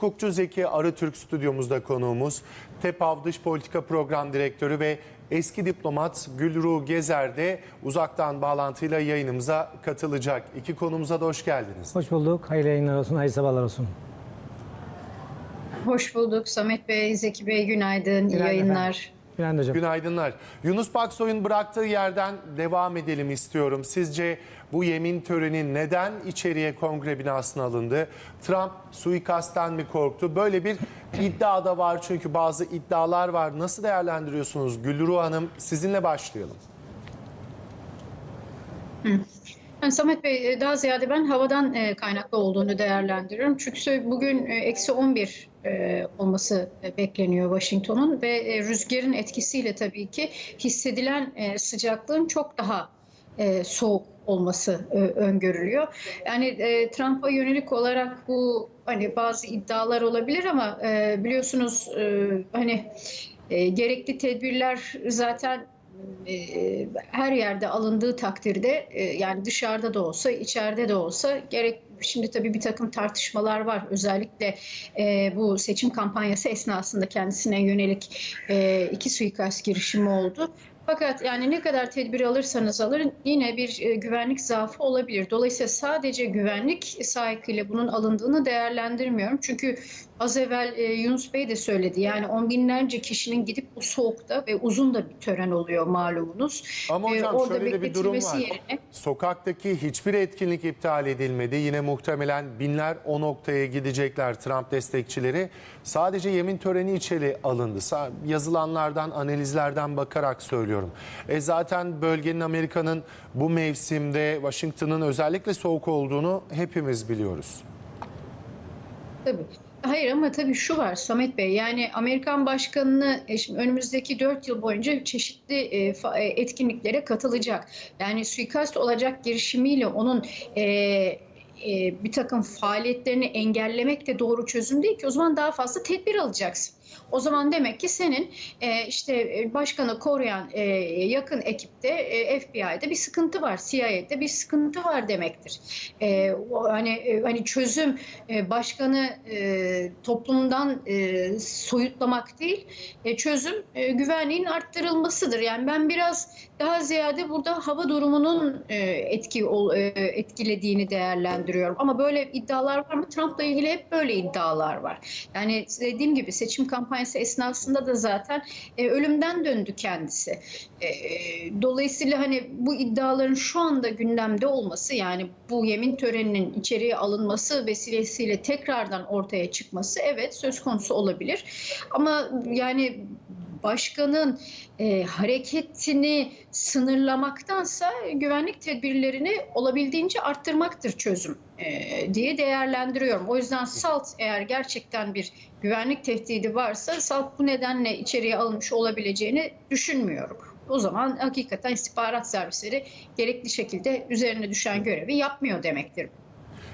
Hukukçu Zeki Arıtürk stüdyomuzda konuğumuz. TEPAV Dış Politika Program Direktörü ve eski diplomat Gülruh Gezer de uzaktan bağlantıyla yayınımıza katılacak. İki konumuza da hoş geldiniz. Hoş bulduk. Hayırlı yayınlar olsun, hayırlı sabahlar olsun. Hoş bulduk Samet Bey, Zeki Bey günaydın, iyi Günaydın yayınlar. efendim. Günaydın hocam. Günaydınlar. Yunus Paksoy'un bıraktığı yerden devam edelim istiyorum. Sizce bu yemin töreni neden içeriye kongre binasına alındı? Trump suikastten mi korktu? Böyle bir iddia da var çünkü bazı iddialar var. Nasıl değerlendiriyorsunuz? Gülruh Hanım sizinle başlayalım. Yani Samet Bey e, daha ziyade ben havadan e, kaynaklı olduğunu değerlendiriyorum. Çünkü bugün e, eksi 11 e, olması bekleniyor Washington'un ve rüzgarın etkisiyle tabii ki hissedilen sıcaklığın çok daha soğuk olması öngörülüyor. Yani Trump'a yönelik olarak bu hani bazı iddialar olabilir ama biliyorsunuz hani gerekli tedbirler zaten her yerde alındığı takdirde e, yani dışarıda da olsa içeride de olsa gerek şimdi tabii bir takım tartışmalar var özellikle e, bu seçim kampanyası esnasında kendisine yönelik e, iki suikast girişimi oldu. Fakat yani ne kadar tedbir alırsanız alın yine bir e, güvenlik zaafı olabilir. Dolayısıyla sadece güvenlik sahikiyle bunun alındığını değerlendirmiyorum. Çünkü az evvel e, Yunus Bey de söyledi. Yani on binlerce kişinin gidip bu soğukta ve uzun da bir tören oluyor malumunuz. Ama E, hocam orada şöyle de bir durum var. yerine- Sokaktaki hiçbir etkinlik iptal edilmedi. Yine muhtemelen binler o noktaya gidecekler Trump destekçileri. Sadece yemin töreni içeri alındı. Yazılanlardan, analizlerden bakarak söylüyorum. E zaten bölgenin Amerika'nın bu mevsimde Washington'ın özellikle soğuk olduğunu hepimiz biliyoruz. Tabii. Hayır ama tabii şu var Samet Bey yani Amerikan başkanını şimdi önümüzdeki 4 yıl boyunca çeşitli e, e, etkinliklere katılacak. Yani suikast olacak girişimiyle onun e, e, bir takım faaliyetlerini engellemek de doğru çözüm değil ki. O zaman daha fazla tedbir alacaksın. O zaman demek ki senin e, işte e, başkanı koruyan e, yakın ekipte e, FBI'de bir sıkıntı var, CIA'de bir sıkıntı var demektir. E, hani e, hani çözüm e, başkanı e, toplumdan e, soyutlamak değil, e, çözüm e, güvenliğin arttırılmasıdır. Yani ben biraz daha ziyade burada hava durumunun e, etki ol- e, etkilediğini değerlendiriyorum. Ama böyle iddialar var mı? Trump'la ilgili hep böyle iddialar var. Yani dediğim gibi seçim kampanyası esnasında da zaten e, ölümden döndü kendisi. E, dolayısıyla hani bu iddiaların şu anda gündemde olması yani bu yemin töreninin içeriye alınması vesilesiyle tekrardan ortaya çıkması evet söz konusu olabilir. Ama yani başkanın e, hareketini sınırlamaktansa güvenlik tedbirlerini olabildiğince arttırmaktır çözüm e, diye değerlendiriyorum. O yüzden SALT eğer gerçekten bir güvenlik tehdidi varsa SALT bu nedenle içeriye alınmış olabileceğini düşünmüyorum. O zaman hakikaten istihbarat servisleri gerekli şekilde üzerine düşen görevi yapmıyor demektir.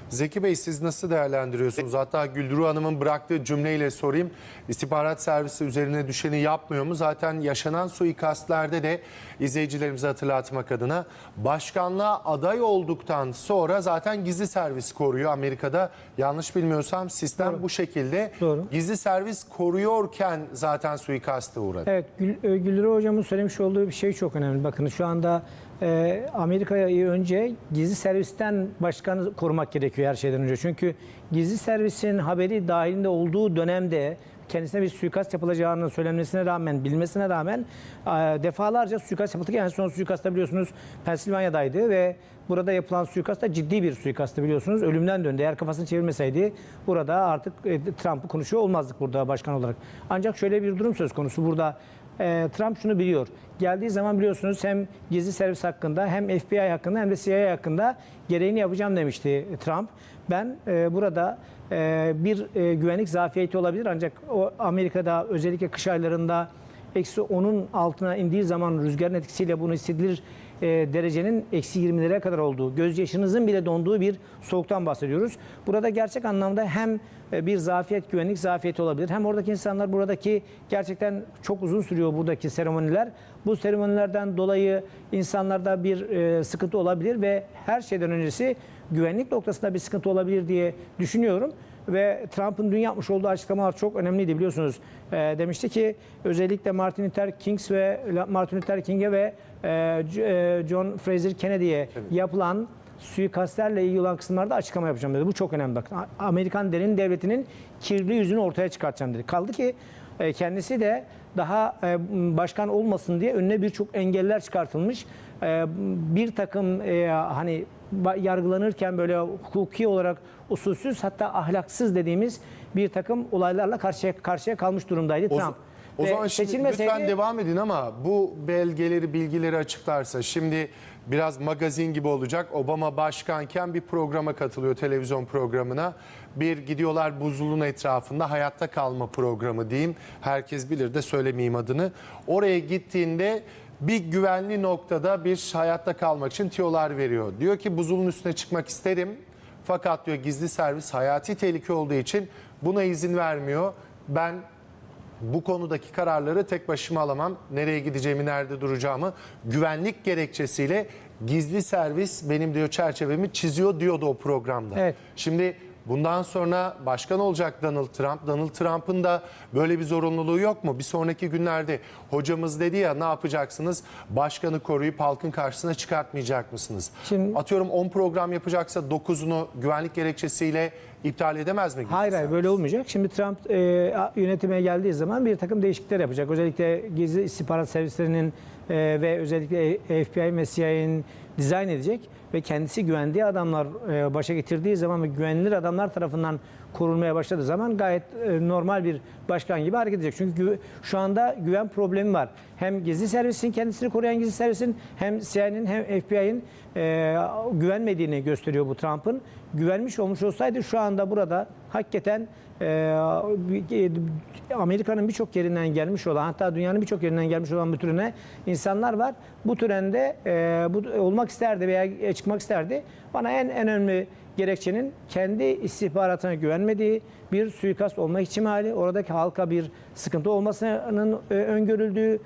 Zeki Bey siz nasıl değerlendiriyorsunuz? Hatta Güldürü Hanım'ın bıraktığı cümleyle sorayım. İstihbarat servisi üzerine düşeni yapmıyor mu? Zaten yaşanan suikastlerde de izleyicilerimize hatırlatmak adına başkanlığa aday olduktan sonra zaten gizli servis koruyor Amerika'da. Yanlış bilmiyorsam sistem bu şekilde. Doğru. Gizli servis koruyorken zaten suikaste uğradı. Evet, Gül, e, Gülru Hocam'ın söylemiş olduğu bir şey çok önemli. Bakın şu anda e, Amerika'yı önce gizli servisten başkanı korumak gerekiyor her şeyden önce. Çünkü gizli servisin haberi dahilinde olduğu dönemde kendisine bir suikast yapılacağının söylenmesine rağmen, bilmesine rağmen e, defalarca suikast yapıldı. En son suikasta biliyorsunuz Pensilvanya'daydı ve burada yapılan suikast da ciddi bir suikastı biliyorsunuz. Ölümden döndü. Eğer kafasını çevirmeseydi burada artık e, Trump'ı konuşuyor olmazdık burada başkan olarak. Ancak şöyle bir durum söz konusu burada. E, Trump şunu biliyor. Geldiği zaman biliyorsunuz hem gizli servis hakkında hem FBI hakkında hem de CIA hakkında gereğini yapacağım demişti Trump. Ben e, burada e, bir e, güvenlik zafiyeti olabilir ancak o Amerika'da özellikle kış aylarında eksi 10'un altına indiği zaman rüzgarın etkisiyle bunu hissedilir e, derecenin eksi 20'lere kadar olduğu, göz yaşınızın bile donduğu bir soğuktan bahsediyoruz. Burada gerçek anlamda hem e, bir zafiyet, güvenlik zafiyeti olabilir. Hem oradaki insanlar buradaki gerçekten çok uzun sürüyor buradaki seremoniler. Bu seremonilerden dolayı insanlarda bir e, sıkıntı olabilir ve her şeyden öncesi güvenlik noktasında bir sıkıntı olabilir diye düşünüyorum. Ve Trump'ın dün yapmış olduğu açıklamalar çok önemliydi biliyorsunuz. E, demişti ki özellikle Martin Luther King ve Martin Luther King'e ve e, e, John Fraser Kennedy'ye yapılan suikastlerle ilgili olan kısımlarda açıklama yapacağım dedi. Bu çok önemli. Bakın Amerikan derin devletinin kirli yüzünü ortaya çıkartacağım dedi. Kaldı ki e, kendisi de daha e, başkan olmasın diye önüne birçok engeller çıkartılmış. E, Bir takım e, hani yargılanırken böyle hukuki olarak usulsüz hatta ahlaksız dediğimiz bir takım olaylarla karşıya karşıya kalmış durumdaydı O, Trump. o Ve zaman şimdi seçilmeseydi- lütfen devam edin ama bu belgeleri, bilgileri açıklarsa şimdi biraz magazin gibi olacak. Obama başkanken bir programa katılıyor, televizyon programına. Bir gidiyorlar buzulun etrafında hayatta kalma programı diyeyim. Herkes bilir de söylemeyeyim adını. Oraya gittiğinde bir güvenli noktada bir hayatta kalmak için tiyolar veriyor. Diyor ki buzulun üstüne çıkmak isterim. Fakat diyor gizli servis hayati tehlike olduğu için buna izin vermiyor. Ben bu konudaki kararları tek başıma alamam. Nereye gideceğimi, nerede duracağımı güvenlik gerekçesiyle gizli servis benim diyor çerçevemi çiziyor diyordu o programda. Evet. Şimdi bundan sonra başkan olacak Donald Trump. Donald Trump'ın da böyle bir zorunluluğu yok mu? Bir sonraki günlerde hocamız dedi ya ne yapacaksınız? Başkanı koruyup halkın karşısına çıkartmayacak mısınız? Şimdi- Atıyorum 10 program yapacaksa 9'unu güvenlik gerekçesiyle iptal edemez mi? Hayır hayır böyle olmayacak. Şimdi Trump e, yönetime geldiği zaman bir takım değişiklikler yapacak. Özellikle gizli istihbarat servislerinin e, ve özellikle FBI ve CIA'nin dizayn edecek ve kendisi güvendiği adamlar e, başa getirdiği zaman ve güvenilir adamlar tarafından korunmaya başladığı zaman gayet e, normal bir başkan gibi hareket edecek. Çünkü şu anda güven problemi var. Hem gizli servisin kendisini koruyan gizli servisin hem CIA'nin hem FBI'nin e, güvenmediğini gösteriyor bu Trump'ın. Güvenmiş olmuş olsaydı şu anda burada hakikaten e, bir- Amerika'nın birçok yerinden gelmiş olan hatta dünyanın birçok yerinden gelmiş olan bu türüne insanlar var. Bu trende e, bu olmak isterdi veya çıkmak isterdi. Bana en en önemli gerekçenin kendi istihbaratına güvenmediği bir suikast olma ihtimali, oradaki halka bir sıkıntı olmasının e, öngörüldüğü e,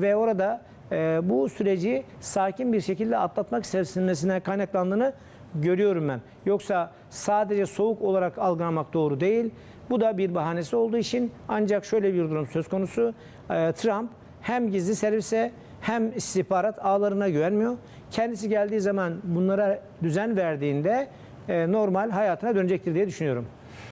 ve orada e, bu süreci sakin bir şekilde atlatmak istenmesine kaynaklandığını görüyorum ben. Yoksa sadece soğuk olarak algılamak doğru değil. Bu da bir bahanesi olduğu için ancak şöyle bir durum söz konusu. E, Trump hem gizli servise hem istihbarat ağlarına güvenmiyor. Kendisi geldiği zaman bunlara düzen verdiğinde e, normal hayatına dönecektir diye düşünüyorum.